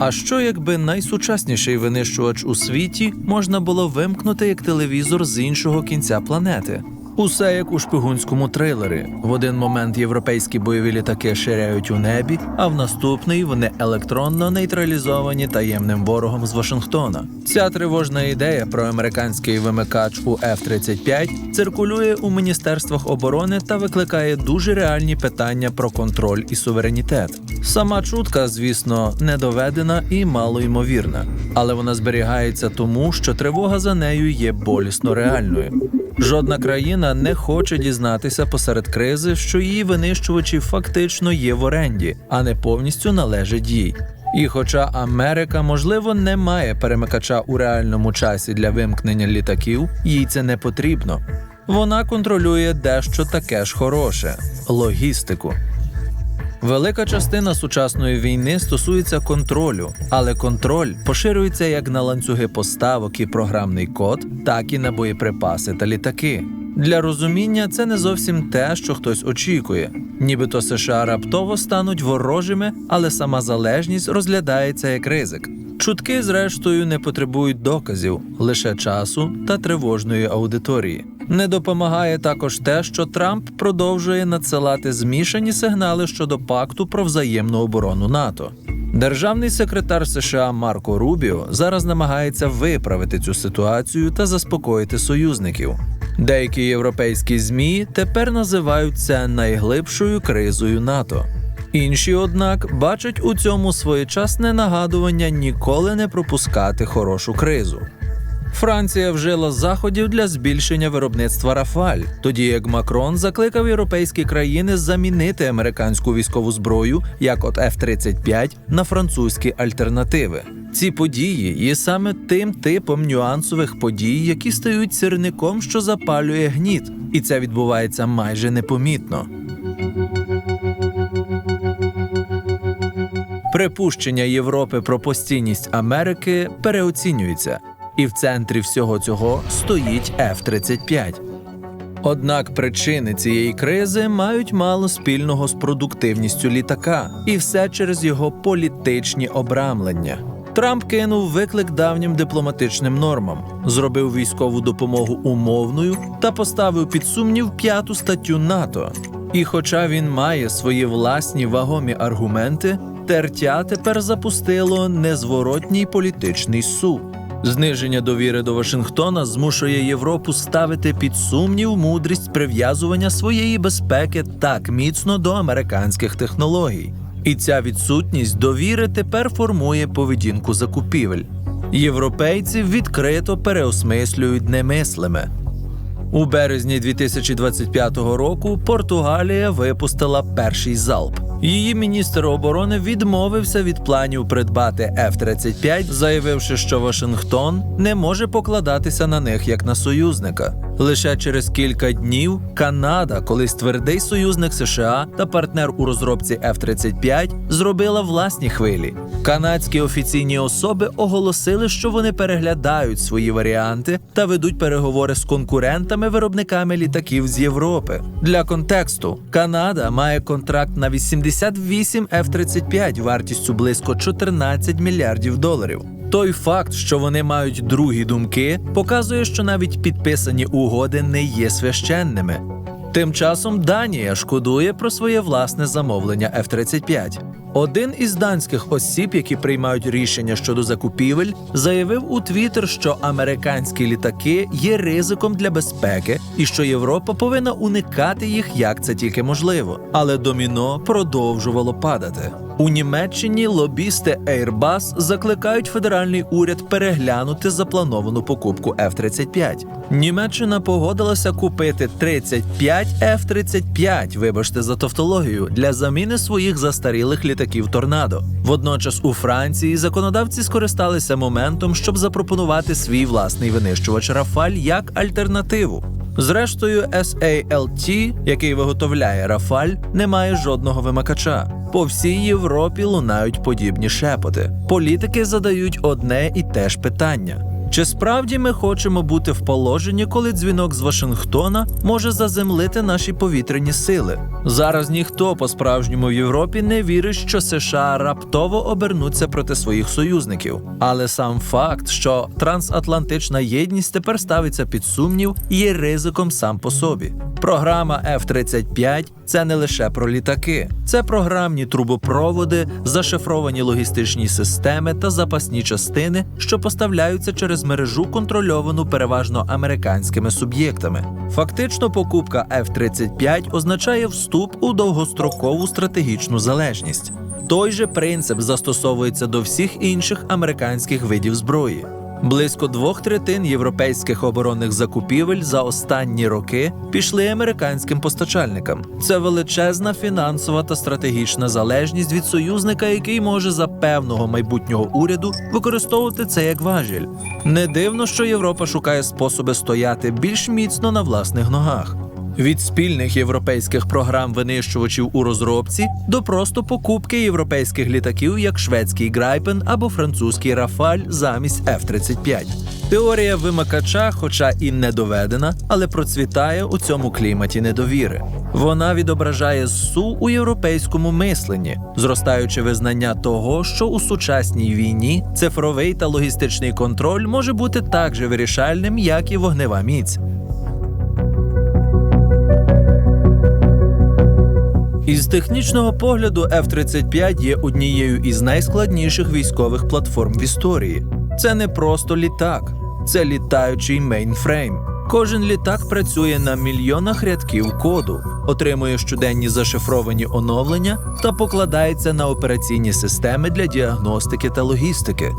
А що якби найсучасніший винищувач у світі можна було вимкнути як телевізор з іншого кінця планети? Усе як у шпигунському трилері. В один момент європейські бойові літаки ширяють у небі, а в наступний вони електронно нейтралізовані таємним ворогом з Вашингтона. Ця тривожна ідея про американський вимикач у F-35 циркулює у міністерствах оборони та викликає дуже реальні питання про контроль і суверенітет. Сама чутка, звісно, не доведена і малоймовірна, але вона зберігається тому, що тривога за нею є болісно реальною. Жодна країна не хоче дізнатися посеред кризи, що її винищувачі фактично є в оренді, а не повністю належать їй. І хоча Америка, можливо, не має перемикача у реальному часі для вимкнення літаків, їй це не потрібно. Вона контролює дещо таке ж хороше логістику. Велика частина сучасної війни стосується контролю, але контроль поширюється як на ланцюги поставок і програмний код, так і на боєприпаси та літаки. Для розуміння це не зовсім те, що хтось очікує. Нібито США раптово стануть ворожими, але сама залежність розглядається як ризик. Чутки, зрештою, не потребують доказів, лише часу та тривожної аудиторії. Не допомагає також те, що Трамп продовжує надсилати змішані сигнали щодо пакту про взаємну оборону НАТО. Державний секретар США Марко Рубіо зараз намагається виправити цю ситуацію та заспокоїти союзників. Деякі європейські змі тепер називають це найглибшою кризою НАТО. Інші, однак, бачать у цьому своєчасне нагадування ніколи не пропускати хорошу кризу. Франція вжила заходів для збільшення виробництва Рафаль, тоді як Макрон закликав європейські країни замінити американську військову зброю, як от F-35, на французькі альтернативи. Ці події є саме тим типом нюансових подій, які стають сірником, що запалює гніт, і це відбувається майже непомітно. Припущення Європи про постійність Америки переоцінюється, і в центрі всього цього стоїть F-35. Однак причини цієї кризи мають мало спільного з продуктивністю літака, і все через його політичні обрамлення. Трамп кинув виклик давнім дипломатичним нормам, зробив військову допомогу умовною та поставив під сумнів п'яту статтю НАТО. І хоча він має свої власні вагомі аргументи, тертя тепер запустило незворотній політичний суд. Зниження довіри до Вашингтона змушує Європу ставити під сумнів мудрість прив'язування своєї безпеки так міцно до американських технологій. І ця відсутність довіри тепер формує поведінку закупівель. Європейці відкрито переосмислюють немислиме. У березні 2025 року Португалія випустила перший залп. Її міністр оборони відмовився від планів придбати F-35, заявивши, що Вашингтон не може покладатися на них як на союзника. Лише через кілька днів Канада, колись твердий союзник США та партнер у розробці F-35, зробила власні хвилі. Канадські офіційні особи оголосили, що вони переглядають свої варіанти та ведуть переговори з конкурентами-виробниками літаків з Європи. Для контексту Канада має контракт на 88 F-35 вартістю близько 14 мільярдів доларів. Той факт, що вони мають другі думки, показує, що навіть підписані угоди не є священними. Тим часом Данія шкодує про своє власне замовлення F-35. Один із данських осіб, які приймають рішення щодо закупівель, заявив у Твіттер, що американські літаки є ризиком для безпеки і що Європа повинна уникати їх як це тільки можливо. Але доміно продовжувало падати. У Німеччині лобісти Airbus закликають федеральний уряд переглянути заплановану покупку F-35. Німеччина погодилася купити 35 F-35, вибачте за тавтологію, для заміни своїх застарілих літаків торнадо. Водночас у Франції законодавці скористалися моментом, щоб запропонувати свій власний винищувач Рафаль як альтернативу. Зрештою, SALT, який виготовляє Рафаль, не має жодного вимикача. По всій Європі лунають подібні шепоти. Політики задають одне і те ж питання: Чи справді ми хочемо бути в положенні, коли дзвінок з Вашингтона може заземлити наші повітряні сили? Зараз ніхто по-справжньому в Європі не вірить, що США раптово обернуться проти своїх союзників. Але сам факт, що трансатлантична єдність тепер ставиться під сумнів, є ризиком сам по собі. Програма F-35 – це не лише про літаки, це програмні трубопроводи, зашифровані логістичні системи та запасні частини, що поставляються через мережу, контрольовану переважно американськими суб'єктами. Фактично, покупка F-35 означає вступ у довгострокову стратегічну залежність. Той же принцип застосовується до всіх інших американських видів зброї. Близько двох третин європейських оборонних закупівель за останні роки пішли американським постачальникам. Це величезна фінансова та стратегічна залежність від союзника, який може за певного майбутнього уряду використовувати це як важіль. Не дивно, що Європа шукає способи стояти більш міцно на власних ногах. Від спільних європейських програм винищувачів у розробці до просто покупки європейських літаків, як шведський Грайпен або французький Рафаль замість F-35. Теорія вимикача, хоча і не доведена, але процвітає у цьому кліматі недовіри. Вона відображає ссу у європейському мисленні, зростаючи визнання того, що у сучасній війні цифровий та логістичний контроль може бути так же вирішальним, як і вогнева міць. Із технічного погляду F-35 є однією із найскладніших військових платформ в історії. Це не просто літак, це літаючий мейнфрейм. Кожен літак працює на мільйонах рядків коду, отримує щоденні зашифровані оновлення та покладається на операційні системи для діагностики та логістики.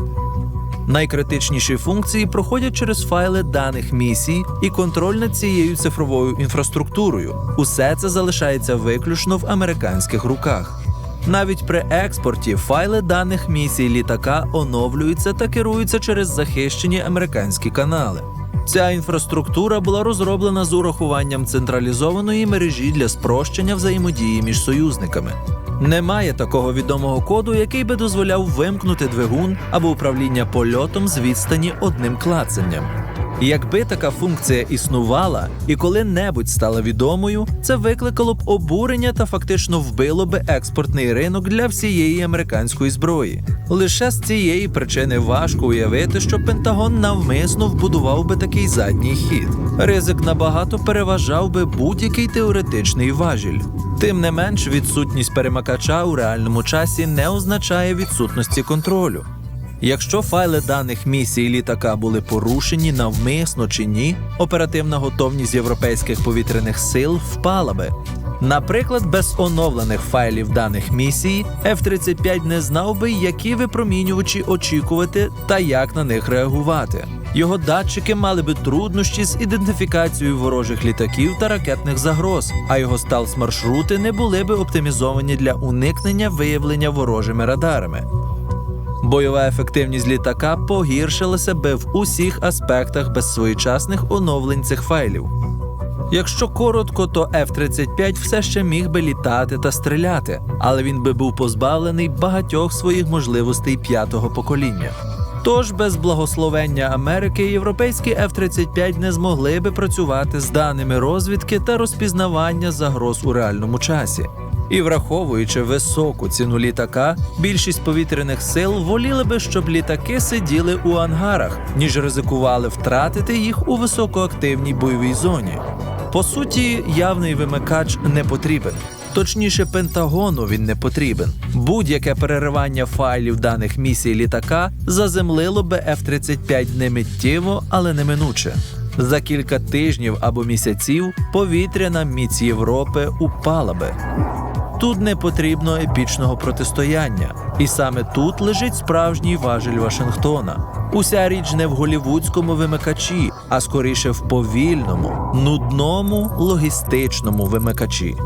Найкритичніші функції проходять через файли даних місій і контроль над цією цифровою інфраструктурою. Усе це залишається виключно в американських руках. Навіть при експорті файли даних місій літака оновлюються та керуються через захищені американські канали. Ця інфраструктура була розроблена з урахуванням централізованої мережі для спрощення взаємодії між союзниками. Немає такого відомого коду, який би дозволяв вимкнути двигун або управління польотом з відстані одним клацанням. Якби така функція існувала і коли-небудь стала відомою, це викликало б обурення та фактично вбило би експортний ринок для всієї американської зброї. Лише з цієї причини важко уявити, що Пентагон навмисно вбудував би такий задній хід. Ризик набагато переважав би будь-який теоретичний важіль. Тим не менш, відсутність перемикача у реальному часі не означає відсутності контролю. Якщо файли даних місії літака були порушені навмисно чи ні, оперативна готовність європейських повітряних сил впала би. Наприклад, без оновлених файлів даних місії F-35 не знав би, які випромінювачі очікувати та як на них реагувати. Його датчики мали би труднощі з ідентифікацією ворожих літаків та ракетних загроз, а його сталс-маршрути не були би оптимізовані для уникнення виявлення ворожими радарами. Бойова ефективність літака погіршилася би в усіх аспектах без своєчасних оновлень цих файлів. Якщо коротко, то F-35 все ще міг би літати та стріляти, але він би був позбавлений багатьох своїх можливостей п'ятого покоління. Тож без благословення Америки європейські F-35 не змогли би працювати з даними розвідки та розпізнавання загроз у реальному часі. І враховуючи високу ціну літака, більшість повітряних сил воліли би, щоб літаки сиділи у ангарах, ніж ризикували втратити їх у високоактивній бойовій зоні. По суті, явний вимикач не потрібен. Точніше, Пентагону він не потрібен. Будь-яке переривання файлів даних місій літака заземлило би F-35 не миттєво, але неминуче. За кілька тижнів або місяців повітряна міць Європи упала би. Тут не потрібно епічного протистояння, і саме тут лежить справжній важель Вашингтона. Уся річ не в голівудському вимикачі, а скоріше в повільному, нудному логістичному вимикачі.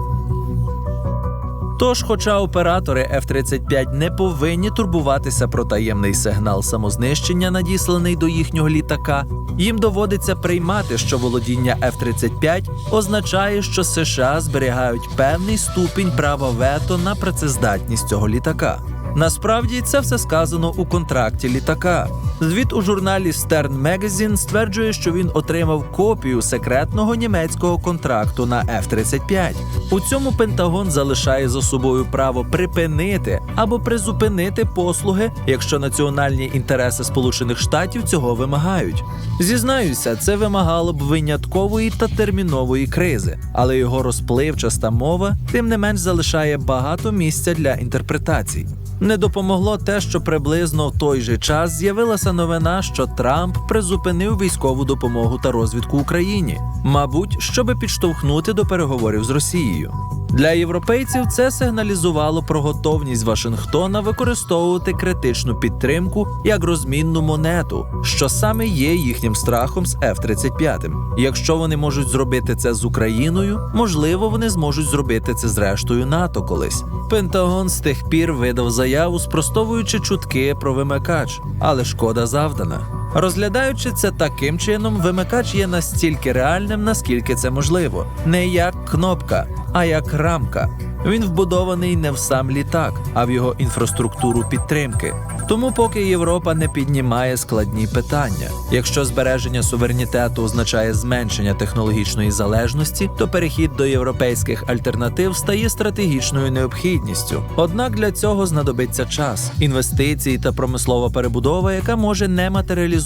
Тож, хоча оператори F-35 не повинні турбуватися про таємний сигнал самознищення, надісланий до їхнього літака, їм доводиться приймати, що володіння F-35 означає, що США зберігають певний ступінь права вето на працездатність цього літака. Насправді це все сказано у контракті літака. Звіт у журналі Stern Magazine стверджує, що він отримав копію секретного німецького контракту на F-35. У цьому Пентагон залишає за собою право припинити або призупинити послуги, якщо національні інтереси Сполучених Штатів цього вимагають. Зізнаюся, це вимагало б виняткової та термінової кризи, але його розпливчаста мова тим не менш залишає багато місця для інтерпретацій. Не допомогло те, що приблизно в той же час з'явилася новина, що Трамп призупинив військову допомогу та розвідку Україні, мабуть, щоби підштовхнути до переговорів з Росією. Для європейців це сигналізувало про готовність Вашингтона використовувати критичну підтримку як розмінну монету, що саме є їхнім страхом з F-35. Якщо вони можуть зробити це з Україною, можливо, вони зможуть зробити це з рештою НАТО колись. Пентагон з тих пір видав заяву, спростовуючи чутки про вимикач, але шкода завдана. Розглядаючи це таким чином, вимикач є настільки реальним, наскільки це можливо, не як кнопка, а як рамка. Він вбудований не в сам літак, а в його інфраструктуру підтримки. Тому, поки Європа не піднімає складні питання. Якщо збереження суверенітету означає зменшення технологічної залежності, то перехід до європейських альтернатив стає стратегічною необхідністю. Однак для цього знадобиться час, інвестиції та промислова перебудова, яка може не матеріалізуватися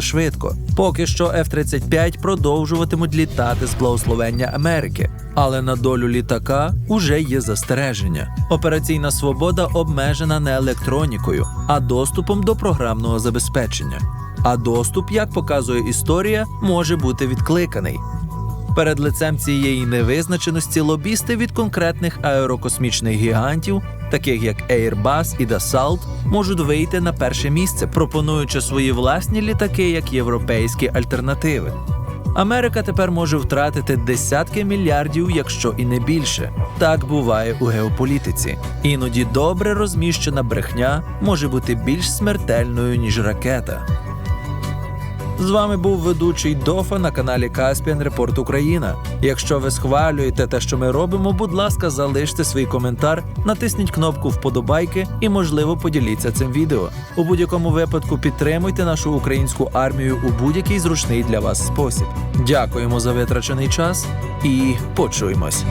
швидко. Поки що F-35 продовжуватимуть літати з благословення Америки. Але на долю літака уже є застереження. Операційна свобода обмежена не електронікою, а доступом до програмного забезпечення. А доступ, як показує історія, може бути відкликаний. Перед лицем цієї невизначеності лобісти від конкретних аерокосмічних гігантів, таких як Airbus і Dassault, можуть вийти на перше місце, пропонуючи свої власні літаки як європейські альтернативи. Америка тепер може втратити десятки мільярдів, якщо і не більше. Так буває у геополітиці. Іноді добре розміщена брехня може бути більш смертельною ніж ракета. З вами був ведучий Дофа на каналі Каспіан Репорт Україна. Якщо ви схвалюєте те, що ми робимо, будь ласка, залиште свій коментар, натисніть кнопку вподобайки і, можливо, поділіться цим відео. У будь-якому випадку підтримуйте нашу українську армію у будь-який зручний для вас спосіб. Дякуємо за витрачений час і почуємось.